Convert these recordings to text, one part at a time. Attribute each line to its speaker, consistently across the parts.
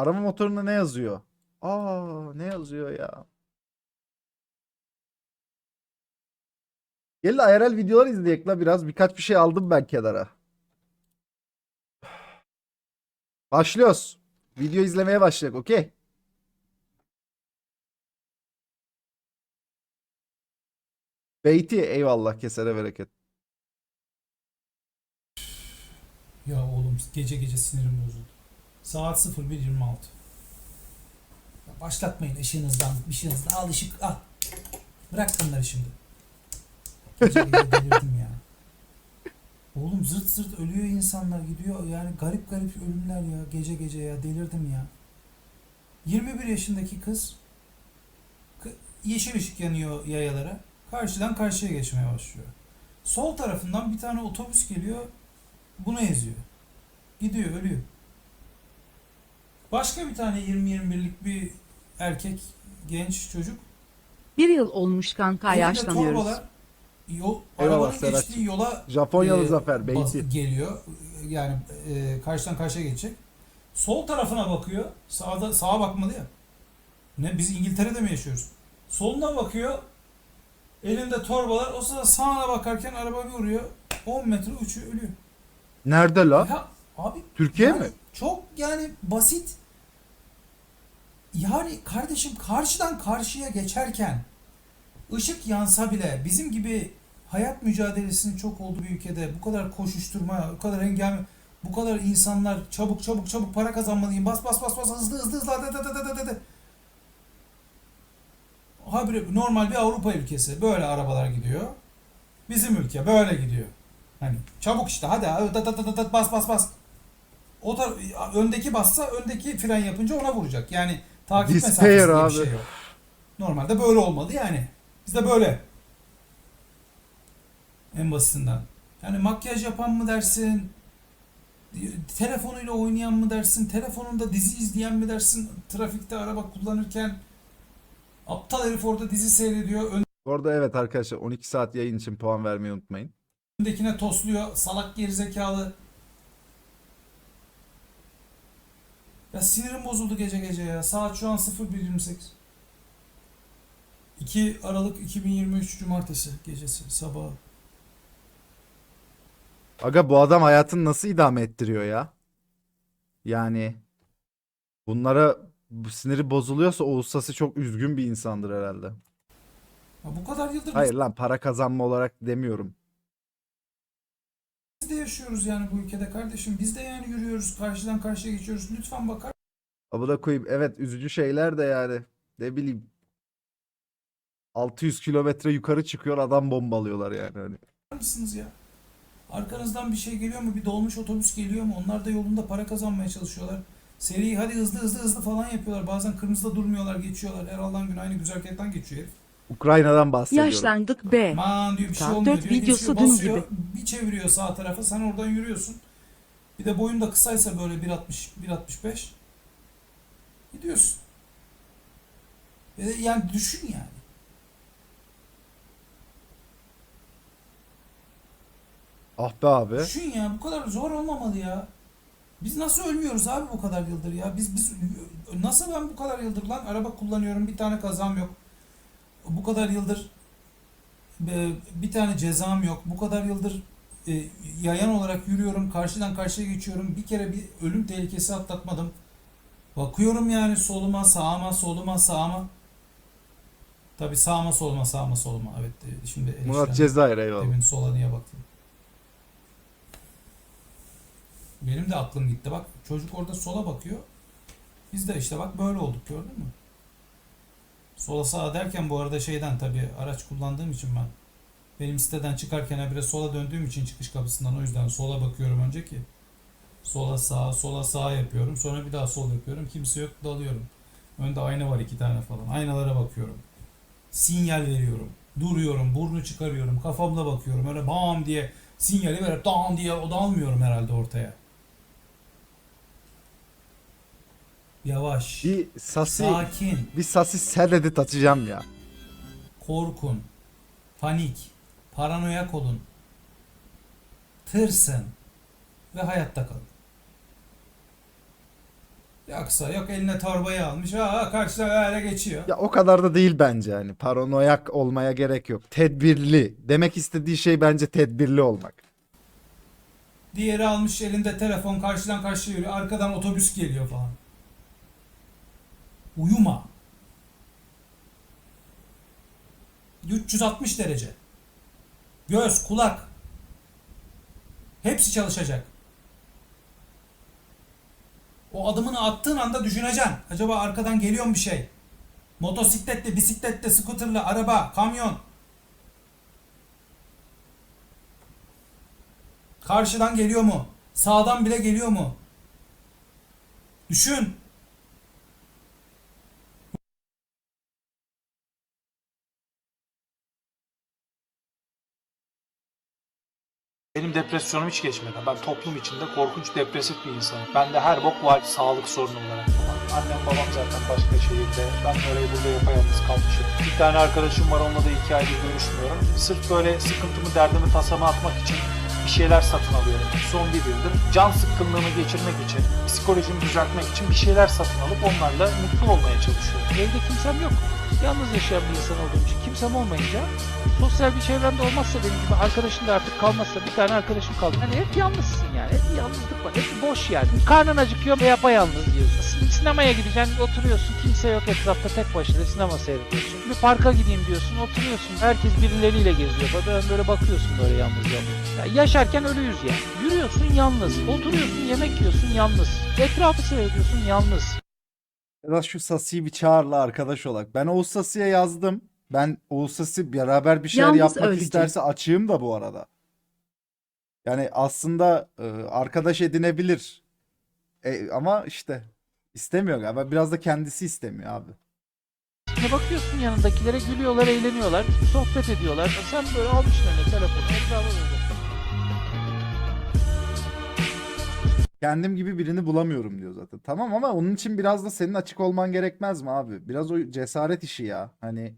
Speaker 1: Arama motorunda ne yazıyor? Aa ne yazıyor ya? Gelin IRL videolar izleyek la biraz. Birkaç bir şey aldım ben kenara. Başlıyoruz. Video izlemeye başlayalım. Okey. Beyti eyvallah kesere bereket.
Speaker 2: Ya oğlum gece gece sinirim bozuldu. Saat 01.26. Ya başlatmayın ışığınızdan, ışığınızdan. Al ışık al. Bırak bunları şimdi. Delirdim ya. Oğlum zırt zırt ölüyor insanlar gidiyor. Yani garip garip ölümler ya. Gece gece ya delirdim ya. 21 yaşındaki kız kı- yeşil ışık yanıyor yayalara. Karşıdan karşıya geçmeye başlıyor. Sol tarafından bir tane otobüs geliyor. Bunu eziyor. Gidiyor, ölüyor. Başka bir tane 20-21'lik bir erkek, genç çocuk.
Speaker 3: Bir yıl olmuş kanka
Speaker 2: elinde
Speaker 3: yaşlanıyoruz.
Speaker 2: torbalar, Yol,
Speaker 1: Eyvallah
Speaker 2: arabanın
Speaker 1: Serhat'cığım.
Speaker 2: geçtiği yola
Speaker 1: Japonyalı
Speaker 2: e,
Speaker 1: Zafer
Speaker 2: bas-
Speaker 1: Beyti.
Speaker 2: geliyor. Yani e, karşıdan karşıya geçecek. Sol tarafına bakıyor. Sağda sağa bakmadı ya. Ne biz İngiltere'de mi yaşıyoruz? Soluna bakıyor. Elinde torbalar. O sırada sağına bakarken araba bir vuruyor. 10 metre uçuyor, ölüyor.
Speaker 1: Nerede la?
Speaker 2: Ya abi
Speaker 1: Türkiye
Speaker 2: yani
Speaker 1: mi?
Speaker 2: Çok yani basit. Yani kardeşim karşıdan karşıya geçerken ışık yansa bile bizim gibi hayat mücadelesinin çok olduğu bir ülkede bu kadar koşuşturma, bu kadar engel, bu kadar insanlar çabuk çabuk çabuk para kazanmalıyım. Bas bas bas bas hızlı hızlı hızlı hadi hadi hadi hadi. Habire normal bir Avrupa ülkesi böyle arabalar gidiyor. Bizim ülke böyle gidiyor. Hani çabuk işte hadi hadi, hadi, hadi, hadi, bas bas bas. O da öndeki bassa öndeki fren yapınca ona vuracak. Yani takip
Speaker 1: Despair
Speaker 2: mesafesi diye bir
Speaker 1: abi.
Speaker 2: şey yok. Normalde böyle olmalı yani. Bizde böyle. En basitinden. Yani makyaj yapan mı dersin? Telefonuyla oynayan mı dersin? Telefonunda dizi izleyen mi dersin? Trafikte araba kullanırken aptal herif orada dizi seyrediyor.
Speaker 1: Orada evet arkadaşlar 12 saat yayın için puan vermeyi unutmayın.
Speaker 2: Öndekine tosluyor. Salak gerizekalı. Ya sinirim bozuldu gece gece ya. Saat şu an 01.28. 2 Aralık 2023 Cumartesi gecesi sabahı.
Speaker 1: Aga bu adam hayatını nasıl idame ettiriyor ya? Yani bunlara bu siniri bozuluyorsa o ustası çok üzgün bir insandır herhalde.
Speaker 2: Ya bu kadar yıldır
Speaker 1: Hayır lan para kazanma olarak demiyorum.
Speaker 2: Biz de yaşıyoruz yani bu ülkede kardeşim. Biz de yani yürüyoruz, karşıdan karşıya geçiyoruz. Lütfen bakar
Speaker 1: Abla koyayım evet üzücü şeyler de yani ne bileyim 600 kilometre yukarı çıkıyor adam bombalıyorlar yani hani.
Speaker 2: mısınız ya? Arkanızdan bir şey geliyor mu? Bir dolmuş otobüs geliyor mu? Onlar da yolunda para kazanmaya çalışıyorlar. Seri hadi hızlı hızlı hızlı falan yapıyorlar. Bazen kırmızıda durmuyorlar, geçiyorlar. Her Allah'ın günü aynı güzergahtan geçiyor herif.
Speaker 1: Ukrayna'dan bahsediyorum.
Speaker 3: Yaşlandık be.
Speaker 2: Aman diyor bir şey
Speaker 3: Saat
Speaker 2: olmuyor
Speaker 3: dört
Speaker 2: diyor.
Speaker 3: videosu
Speaker 2: Geçiyor,
Speaker 3: dün
Speaker 2: basıyor,
Speaker 3: gibi.
Speaker 2: bir çeviriyor sağ tarafa. Sen oradan yürüyorsun. Bir de boyun da kısaysa böyle 1.60 1.65 gidiyorsun. E, Yani düşün yani.
Speaker 1: Ah be abi.
Speaker 2: Düşün ya bu kadar zor olmamalı ya. Biz nasıl ölmüyoruz abi bu kadar yıldır ya? Biz biz nasıl ben bu kadar yıldır lan araba kullanıyorum bir tane kazam yok. Bu kadar yıldır e, bir tane cezam yok. Bu kadar yıldır e, yayan olarak yürüyorum, karşıdan karşıya geçiyorum. Bir kere bir ölüm tehlikesi atlatmadım. Bakıyorum yani soluma, sağıma, soluma, sağıma. Tabii sağıma, soluma, sağıma, soluma. Evet, e, şimdi
Speaker 1: Murat Cezayir eyvallah.
Speaker 2: Demin sola niye baktım? Benim de aklım gitti. Bak çocuk orada sola bakıyor. Biz de işte bak böyle olduk gördün mü? Sola sağa derken bu arada şeyden tabii araç kullandığım için ben benim siteden çıkarken habire sola döndüğüm için çıkış kapısından o yüzden sola bakıyorum önce ki sola sağa sola sağa yapıyorum sonra bir daha sol yapıyorum kimse yok dalıyorum. Önde ayna var iki tane falan aynalara bakıyorum. Sinyal veriyorum duruyorum burnu çıkarıyorum kafamla bakıyorum öyle bam diye sinyali verip dam diye o da almıyorum herhalde ortaya yavaş
Speaker 1: Bir sasi
Speaker 2: sakin
Speaker 1: bir sasi sen edit atacağım ya.
Speaker 2: korkun, panik, paranoyak olun, tırsın ve hayatta kalın.
Speaker 4: Yoksa yok eline torbayı almış. Aa karşıda öyle geçiyor.
Speaker 1: Ya o kadar da değil bence hani paranoyak olmaya gerek yok. Tedbirli. Demek istediği şey bence tedbirli olmak.
Speaker 4: Diğeri almış elinde telefon karşıdan karşıya yürüyor. Arkadan otobüs geliyor falan. Uyuma. 360 derece. Göz, kulak. Hepsi çalışacak. O adımını attığın anda düşüneceksin. Acaba arkadan geliyor mu bir şey? Motosikletle, bisikletle, skuterla, araba, kamyon. Karşıdan geliyor mu? Sağdan bile geliyor mu? Düşün.
Speaker 5: Benim depresyonum hiç geçmedi. Ben toplum içinde korkunç depresif bir insanım. Bende her bok var sağlık sorunu olarak. Annem babam zaten başka şehirde. Ben orayı burada yapayalnız kalmışım. Bir tane arkadaşım var onunla da iki aydır görüşmüyorum. Sırf böyle sıkıntımı, derdimi, tasamı atmak için bir şeyler satın alıyorum. Son bir yıldır can sıkkınlığını geçirmek için, psikolojimi düzeltmek için bir şeyler satın alıp onlarla mutlu olmaya çalışıyorum.
Speaker 2: Evde kimsem yok. Yalnız yaşayan bir insan olduğum için kimsem olmayınca sosyal bir çevremde olmazsa benim gibi arkadaşın da artık kalmazsa bir tane arkadaşım kaldı. Yani hep yalnızsın yani. Hep yalnızlık var. Hep boş yani. Karnın acıkıyor ve yapayalnız diyorsun. Sin- Sinemaya gideceksin oturuyorsun. Kimse yok etrafta tek başına sinema seyrediyorsun. Bir parka gideyim diyorsun oturuyorsun. Herkes birileriyle geziyor. Böyle, böyle bakıyorsun böyle yalnız yalnız. Ya yaşarken ölüyüz yani. Yürüyorsun yalnız. Oturuyorsun yemek yiyorsun yalnız. Etrafı seyrediyorsun yalnız.
Speaker 1: Ya da şu Sasi'yi bir çağırla arkadaş olarak. Ben Oğuz Sasi'ye yazdım. Ben Oğuz Sasi beraber bir şeyler
Speaker 3: Yalnız
Speaker 1: yapmak
Speaker 3: ölücü.
Speaker 1: isterse açığım da bu arada. Yani aslında e, arkadaş edinebilir. E, ama işte istemiyor galiba. Biraz da kendisi istemiyor abi.
Speaker 2: Ne bakıyorsun yanındakilere gülüyorlar, eğleniyorlar, sohbet ediyorlar. Sen böyle almışsın eline telefonu, etrafa böyle.
Speaker 1: Kendim gibi birini bulamıyorum diyor zaten. Tamam ama onun için biraz da senin açık olman gerekmez mi abi? Biraz o cesaret işi ya. Hani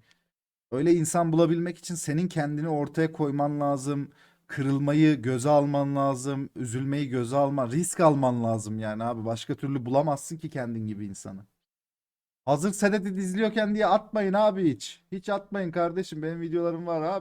Speaker 1: öyle insan bulabilmek için senin kendini ortaya koyman lazım. Kırılmayı göze alman lazım. Üzülmeyi göze alman, risk alman lazım yani abi. Başka türlü bulamazsın ki kendin gibi insanı. Hazır Sedet'i izliyorken diye atmayın abi hiç. Hiç atmayın kardeşim. Benim videolarım var abi.